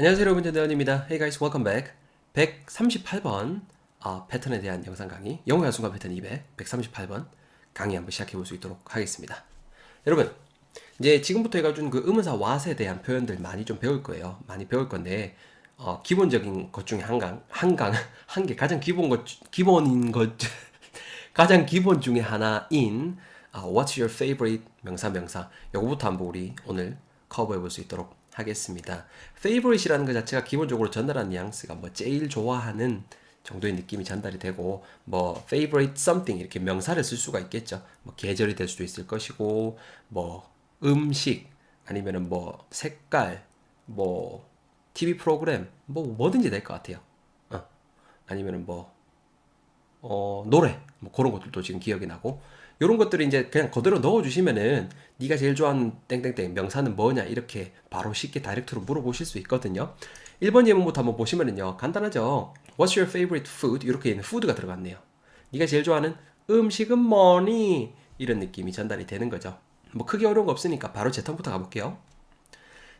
안녕하세요 여러분 전대원입니다. Hey guys, welcome back. 138번 어, 패턴에 대한 영상 강의 영어 한순간 패턴 200 138번 강의 한번 시작해 볼 수 있도록 하겠습니다. 여러분 이제 지금부터 해가지고 그 의문사 what에 대한 표현들 많이 좀 배울 거예요. 많이 배울 건데 어, 기본적인 것 중에 한강 한강 한 개 가장 기본 것 기본인 것 가장 기본 중에 하나인 어, What's your favorite 명사 명사 요거부터 한번 우리 오늘 커버해 볼 수 있도록 하겠습니다. favorite이라는 것 자체가 기본적으로 전달하는 뉘앙스가 뭐 제일 좋아하는 정도의 느낌이 전달이 되고 뭐 favorite something 이렇게 명사를 쓸 수가 있겠죠. 뭐 계절이 될 수도 있을 것이고 뭐 음식 아니면은 뭐 색깔 뭐 TV 프로그램 뭐 뭐든지 될 것 같아요. 어. 아니면은 뭐 어, 노래 뭐 그런 것들도 지금 기억이 나고 이런 것들을 이제 그냥 그대로 넣어주시면은 네가 제일 좋아하는 땡땡땡 명사는 뭐냐 이렇게 바로 쉽게 다이렉트로 물어보실 수 있거든요. 1번 예문부터 한번 보시면은요 간단하죠. What's your favorite food? 이렇게 있는 food가 들어갔네요. 네가 제일 좋아하는 음식은 뭐니? 이런 느낌이 전달이 되는 거죠. 뭐 크게 어려운 거 없으니까 바로 제 턴부터 가볼게요.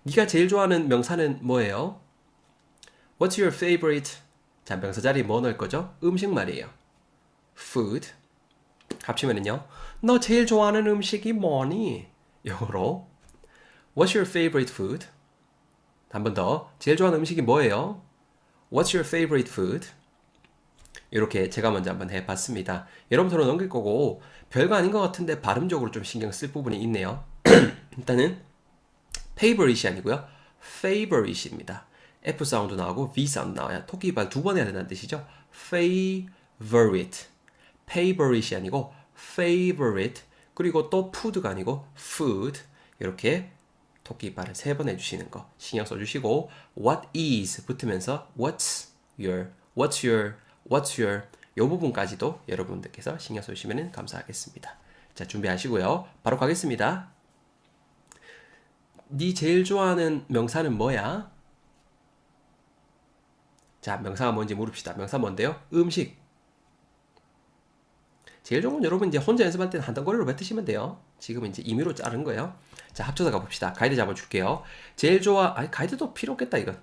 네가 제일 좋아하는 명사는 뭐예요? What's your favorite? 자 명사 자리에 뭐 넣을 거죠? 음식 말이에요. Food 합치면은요. 너 제일 좋아하는 음식이 뭐니? 영어로 What's your favorite food? 한 번 더. 제일 좋아하는 음식이 뭐예요? What's your favorite food? 이렇게 제가 먼저 한번 해봤습니다. 여러분들은 넘길 거고 별거 아닌 것 같은데 발음적으로 좀 신경 쓸 부분이 있네요. 일단은 favorite이 아니고요. favorite입니다. F 사운드 나오고 V 사운드 나와요. 토끼발 두 번 해야 된다는 뜻이죠. favorite. Favorite이 아니고 favorite. 그리고 또 food가 아니고 food. 이렇게 토끼 발을 세 번 해주시는 거 신경 써주시고 what is 붙으면서 what's your, what's your, what's your 이 부분까지도 여러분들께서 신경 써주시면 감사하겠습니다. 자 준비하시고요. 바로 가겠습니다. 네 제일 좋아하는 명사는 뭐야? 자 명사가 뭔지 물읍시다. 명사 뭔데요? 음식. 제일 좋은 건 여러분 이제 혼자 연습할 때는 한 덩어리로 뱉으시면 돼요. 지금 이제 임의로 자른 거예요. 자, 합쳐서 가봅시다. 가이드 잡아줄게요. 제일 좋아, 아니, 가이드도 필요 없겠다, 이건.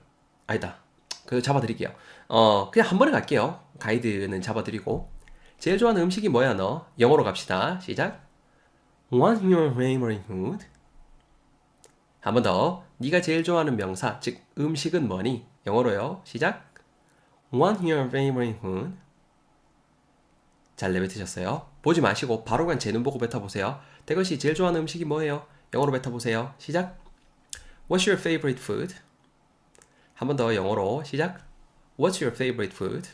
아니다. 그 잡아드릴게요. 어, 그냥 한 번에 갈게요. 가이드는 잡아드리고. 제일 좋아하는 음식이 뭐야, 너? 영어로 갑시다. 시작. What's your favorite food? 한 번 더. 네가 제일 좋아하는 명사, 즉 음식은 뭐니? 영어로요. 시작. What's your favorite food? 잘 내뱉으셨어요? 보지 마시고 바로 그냥 제 눈 보고 뱉어보세요. 대건 씨 제일 좋아하는 음식이 뭐예요? 영어로 뱉어보세요. 시작. What's your favorite food? 한 번 더 영어로 시작. What's your favorite food?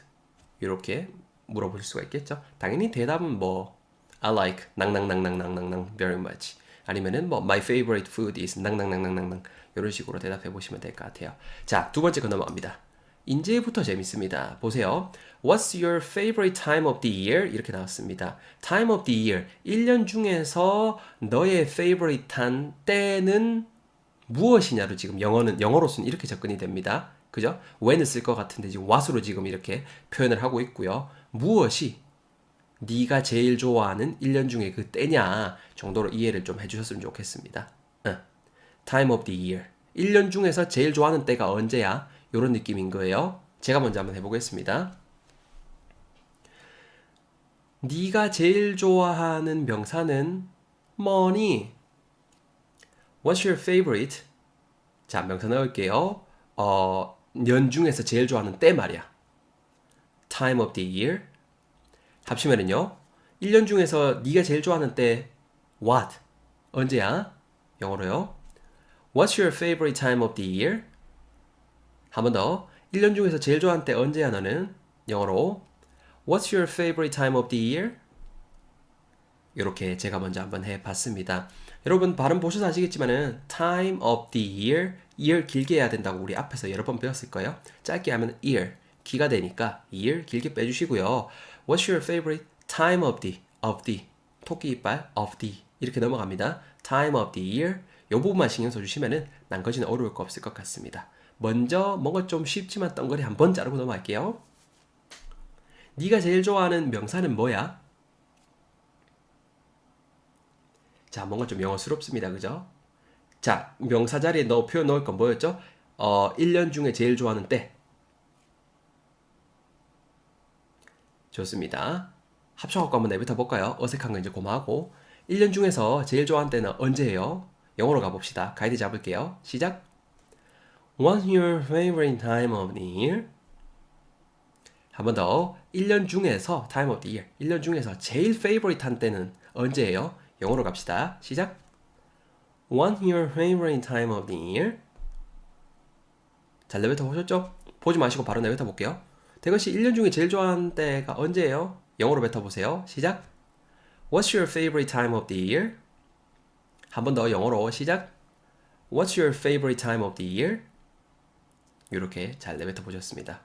이렇게 물어보실 수가 있겠죠. 당연히 대답은 뭐 I like 낭낭낭낭낭낭낭 very much 아니면은 뭐 my favorite food is 낭낭낭낭낭낭 이런 식으로 대답해 보시면 될 것 같아요. 자, 두 번째 거 넘어갑니다. 인제부터 재밌습니다. 보세요. What's your favorite time of the year? 이렇게 나왔습니다. Time of the year. 1년 중에서 너의 favorite한 때는 무엇이냐로 지금 영어는 영어로서는 이렇게 접근이 됩니다. 그죠? when을 쓸 것 같은데 지금 what으로 지금 이렇게 표현을 하고 있고요. 무엇이 네가 제일 좋아하는 1년 중에 그 때냐 정도로 이해를 좀 해주셨으면 좋겠습니다. 응. Time of the year. 1년 중에서 제일 좋아하는 때가 언제야? 이런 느낌인 거예요. 제가 먼저 한번 해보겠습니다. 네가 제일 좋아하는 명사는 뭐니? What's your favorite? 자, 명사 넣을게요. 어, 년 중에서 제일 좋아하는 때 말이야. Time of the year. 합치면은요. 1년 중에서 네가 제일 좋아하는 때 what? 언제야? 영어로요. What's your favorite time of the year? 한 번 더. 1년 중에서 제일 좋아하는 때 언제야 너는? 영어로 What's your favorite time of the year? 이렇게 제가 먼저 한번 해봤습니다. 여러분 발음 보셔서 아시겠지만은 time of the year, year 길게 해야 된다고 우리 앞에서 여러 번 배웠을 거예요. 짧게 하면 year, 귀가 되니까 year 길게 빼주시고요. What's your favorite time of the, of the, 토끼 이빨 of the 이렇게 넘어갑니다. time of the year 이 부분만 신경 써주시면은 난거지는 어려울 거 없을 것 같습니다. 먼저 뭔가 좀 쉽지만 덩거리 한번 자르고 넘어갈게요. 네가 제일 좋아하는 명사는 뭐야? 자, 뭔가 좀 영어스럽습니다. 그죠? 자, 명사 자리에 너 표현 넣을 건 뭐였죠? 어, 1년 중에 제일 좋아하는 때. 좋습니다. 합쳐갖고 한번 내뱉어 볼까요? 어색한 거 이제 고마하고. 1년 중에서 제일 좋아하는 때는 언제예요? 영어로 가봅시다. 가이드 잡을게요. 시작. What's your favorite time of the year? 한 번 더. 1년 중에서 time of the year. 1년 중에서 제일 favorite 한 때는 언제예요? 영어로 갑시다. 시작. What's your favorite time of the year? 잘 내뱉어 보셨죠? 보지 마시고 바로 내뱉어 볼게요. 대건 씨 1년 중에 제일 좋아하는 때가 언제예요? 영어로 뱉어 보세요. 시작. What's your favorite time of the year? 한 번 더 영어로 시작. What's your favorite time of the year? 이렇게 잘 내뱉어 보셨습니다.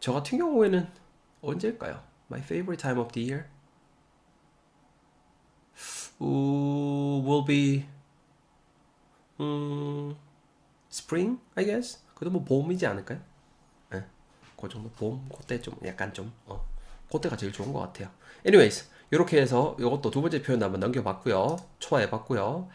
저 같은 경우에는 언제일까요? My favorite time of the year Ooh, will be 음, spring, I guess. 그래도 뭐 봄이지 않을까요? 예. 그 정도 봄, 그때 좀 약간 좀 어, 그때가 제일 좋은 것 같아요. Anyways, 이렇게 해서 이것도 두 번째 표현 한번 넘겨봤고요. 초화해봤고요.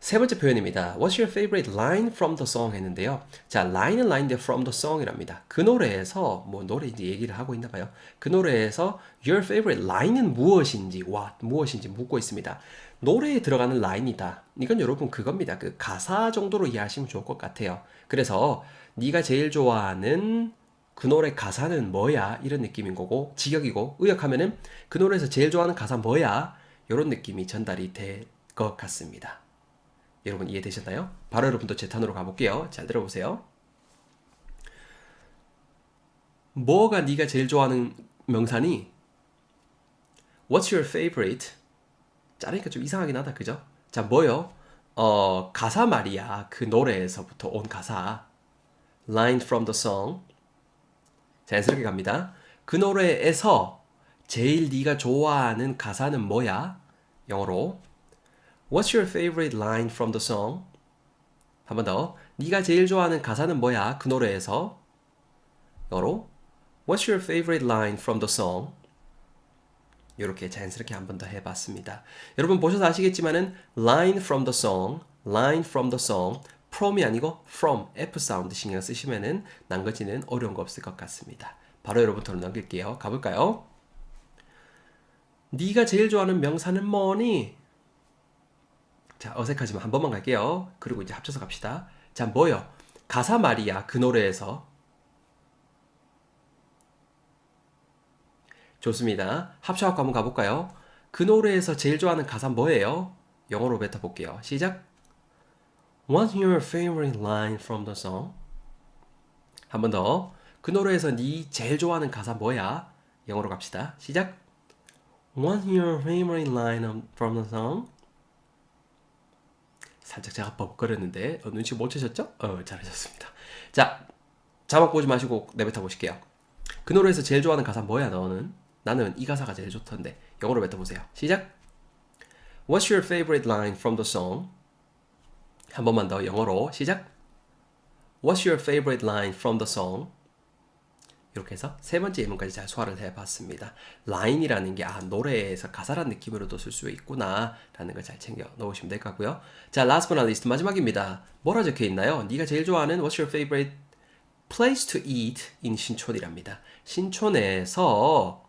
세 번째 표현입니다. What's your favorite line from the song 했는데요. 자, line은 line인데 from the song이랍니다. 그 노래에서 뭐 노래 이제 얘기를 하고 있나 봐요. 그 노래에서 your favorite line은 무엇인지 what 무엇인지 묻고 있습니다. 노래에 들어가는 라인이다. 이건 여러분 그겁니다. 그 가사 정도로 이해하시면 좋을 것 같아요. 그래서 네가 제일 좋아하는 그 노래 가사는 뭐야? 이런 느낌인 거고 직역이고 의역하면은 그 노래에서 제일 좋아하는 가사 뭐야? 이런 느낌이 전달이 될 것 같습니다. 여러분 이해되셨나요? 바로 여러분도 제 탄으로 가볼게요. 잘 들어보세요. 뭐가 네가 제일 좋아하는 명사니? What's your favorite? 자르니까 좀 이상하긴 하다, 그죠? 자, 뭐요? 어, 가사 말이야. 그 노래에서부터 온 가사. Line from the song. 자연스럽게 갑니다. 그 노래에서 제일 네가 좋아하는 가사는 뭐야? 영어로 What's your favorite line from the song? 한 번 더. 네가 제일 좋아하는 가사는 뭐야? 그 노래에서. 영어로 What's your favorite line from the song? 이렇게 자연스럽게 한 번 더 해봤습니다. 여러분 보셔서 아시겠지만은 line from the song, line from the song, from이 아니고 from, F 사운드 신경 쓰시면은 난거지는 어려운 거 없을 것 같습니다. 바로 여러분들로 넘길게요. 가볼까요? 네가 제일 좋아하는 명사는 뭐니? 자, 어색하지만 한 번만 갈게요. 그리고 이제 합쳐서 갑시다. 자, 뭐요? 가사 말이야. 그 노래에서. 좋습니다. 합쳐갖고 한번 가볼까요? 그 노래에서 제일 좋아하는 가사 뭐예요? 영어로 뱉어볼게요. 시작. What's your favorite line from the song? 한 번 더. 그 노래에서 네 제일 좋아하는 가사 뭐야? 영어로 갑시다. 시작. What's your favorite line from the song? 살짝 제가 버벅거렸는데 어, 눈치 못 채셨죠? 어, 잘하셨습니다. 자, 자막 보지 마시고 내뱉어 보실게요. 그 노래에서 제일 좋아하는 가사 뭐야 너는? 나는 이 가사가 제일 좋던데 영어로 뱉어보세요. 시작. What's your favorite line from the song? 한 번만 더 영어로 시작. What's your favorite line from the song? 이렇게 해서 세 번째 예문까지 잘 소화를 해봤습니다. 라인이라는 게 아, 노래에서 가사란 느낌으로도 쓸 수 있구나 라는 걸 잘 챙겨 넣으시면 될 것 같고요. 자, last but not least 마지막입니다. 뭐라 적혀 있나요? 네가 제일 좋아하는 What's your favorite place to eat in 신촌이랍니다. 신촌에서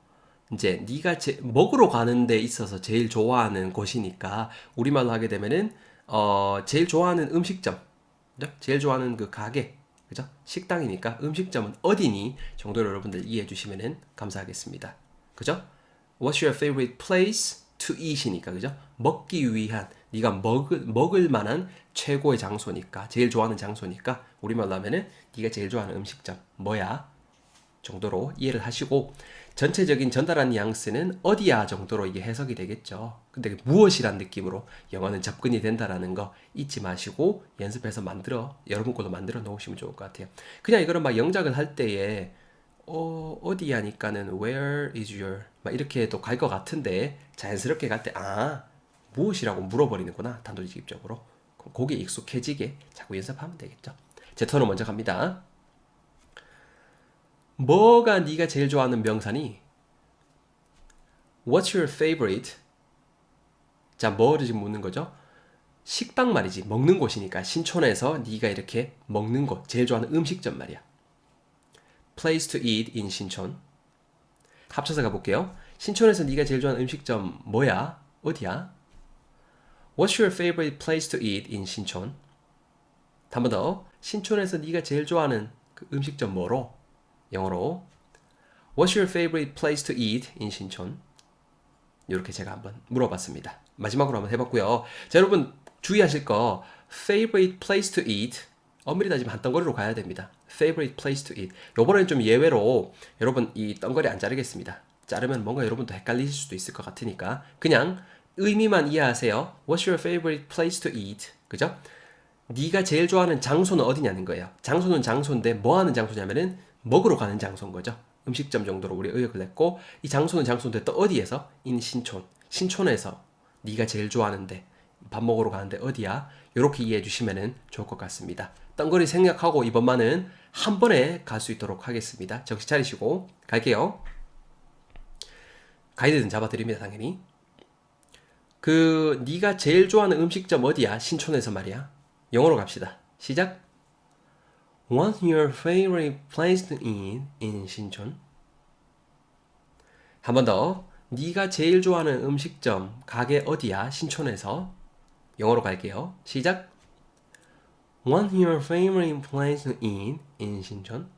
이제 네가 제, 먹으러 가는 데 있어서 제일 좋아하는 곳이니까 우리말로 하게 되면은 어, 제일 좋아하는 음식점? 제일 좋아하는 그 가게, 그죠? 식당이니까 음식점은 어디니 정도로 여러분들 이해해 주시면 감사하겠습니다. 그죠? What's your favorite place to eat이니까 그죠? 먹기 위한 네가 먹을 먹을 만한 최고의 장소니까 제일 좋아하는 장소니까 우리말로 하면은 네가 제일 좋아하는 음식점 뭐야? 정도로 이해를 하시고 전체적인 전달한 뉘앙스는 어디야 정도로 이게 해석이 되겠죠. 근데 무엇이란 느낌으로 영어는 접근이 된다라는 거 잊지 마시고 연습해서 만들어 여러분 걸로 만들어 놓으시면 좋을 것 같아요. 그냥 이거는 막 영작을 할 때에 어, 어디 하니까는 where is your 막 이렇게 또 갈 것 같은데 자연스럽게 갈 때 아 무엇이라고 물어버리는구나 단도직입적으로 거기에 익숙해지게 자꾸 연습하면 되겠죠. 제 턴은 먼저 갑니다. 뭐가 네가 제일 좋아하는 명사니? What's your favorite? 자, 뭐를 지금 묻는 거죠? 식당 말이지 먹는 곳이니까 신촌에서 네가 이렇게 먹는 곳 제일 좋아하는 음식점 말이야. Place to eat in 신촌. 합쳐서 가볼게요. 신촌에서 네가 제일 좋아하는 음식점 뭐야? 어디야? What's your favorite place to eat in 신촌? 한 번 더. 신촌에서 네가 제일 좋아하는 그 음식점 뭐로? 영어로. What's your favorite place to eat in 신촌? 이렇게 제가 한번 물어봤습니다. 마지막으로 한번 해봤고요. 자, 여러분 주의하실 거 favorite place to eat 엄밀히 따지면 한 덩거리로 가야 됩니다. favorite place to eat. 요번에는 좀 예외로 여러분 이 덩거리 안 자르겠습니다. 자르면 뭔가 여러분도 헷갈리실 수도 있을 것 같으니까 그냥 의미만 이해하세요. What's your favorite place to eat? 그죠? 네가 제일 좋아하는 장소는 어디냐는 거예요. 장소는 장소인데 뭐 하는 장소냐면은 먹으러 가는 장소인 거죠. 음식점 정도로 우리 의역을 냈고 이 장소는 장소인데 또 어디에서? 인 신촌. 신촌에서 네가 제일 좋아하는데 밥 먹으러 가는데 어디야? 이렇게 이해해 주시면 좋을 것 같습니다. 덩거리 생략하고 이번만은 한 번에 갈 수 있도록 하겠습니다. 정신 차리시고 갈게요. 가이드는 잡아드립니다, 당연히. 그 네가 제일 좋아하는 음식점 어디야? 신촌에서 말이야. 영어로 갑시다. 시작. What's your favorite place to eat in 신촌? 한 번 더. 네가 제일 좋아하는 음식점 가게 어디야? 신촌에서. 영어로 갈게요. 시작. What's your favorite place to eat in 신촌?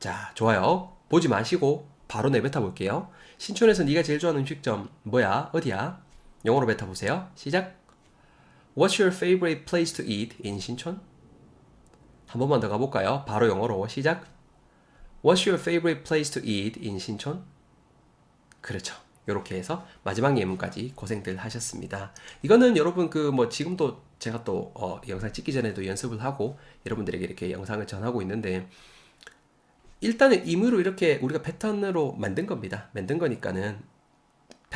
자, 좋아요. 보지 마시고 바로 내뱉어 볼게요. 신촌에서 네가 제일 좋아하는 음식점 뭐야? 어디야? 영어로 뱉어 보세요. 시작. What's your favorite place to eat in 신촌? 한 번만 더 가볼까요? 바로 영어로 시작. What's your favorite place to eat in 신촌? 그렇죠. 이렇게 해서 마지막 예문까지 고생들 하셨습니다. 이거는 여러분 그 뭐 지금도 제가 또 어, 영상 찍기 전에도 연습을 하고 여러분들에게 이렇게 영상을 전하고 있는데 일단은 임의로 이렇게 우리가 패턴으로 만든 겁니다. 만든 거니까는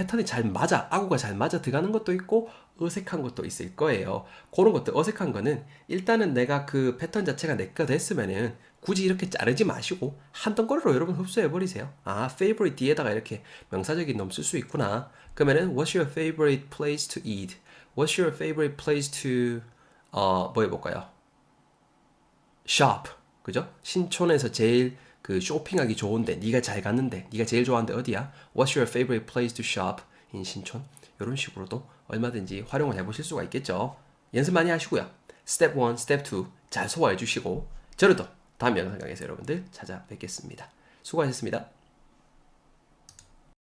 패턴이 잘 맞아, 아구가 잘 맞아 들어가는 것도 있고 어색한 것도 있을 거예요. 그런 것들 어색한 거는 일단은 내가 그 패턴 자체가 내거 됐으면은 굳이 이렇게 자르지 마시고 한 덩거리로 여러분 흡수해 버리세요. 아, favorite 뒤에다가 이렇게 명사적인 놈 쓸 수 있구나. 그러면은 what's your favorite place to eat? What's your favorite place to 어, 뭐 해볼까요? shop. 그죠? 신촌에서 제일 그 쇼핑하기 좋은데 네가 잘 갔는데 네가 제일 좋아하는데 어디야? What's your favorite place to shop in 신촌? 이런 식으로도 얼마든지 활용을 해보실 수가 있겠죠. 연습 많이 하시고요. 스텝 1, 스텝 2 잘 소화해 주시고 저를 또 다음 영상 강에서 여러분들 찾아뵙겠습니다. 수고하셨습니다.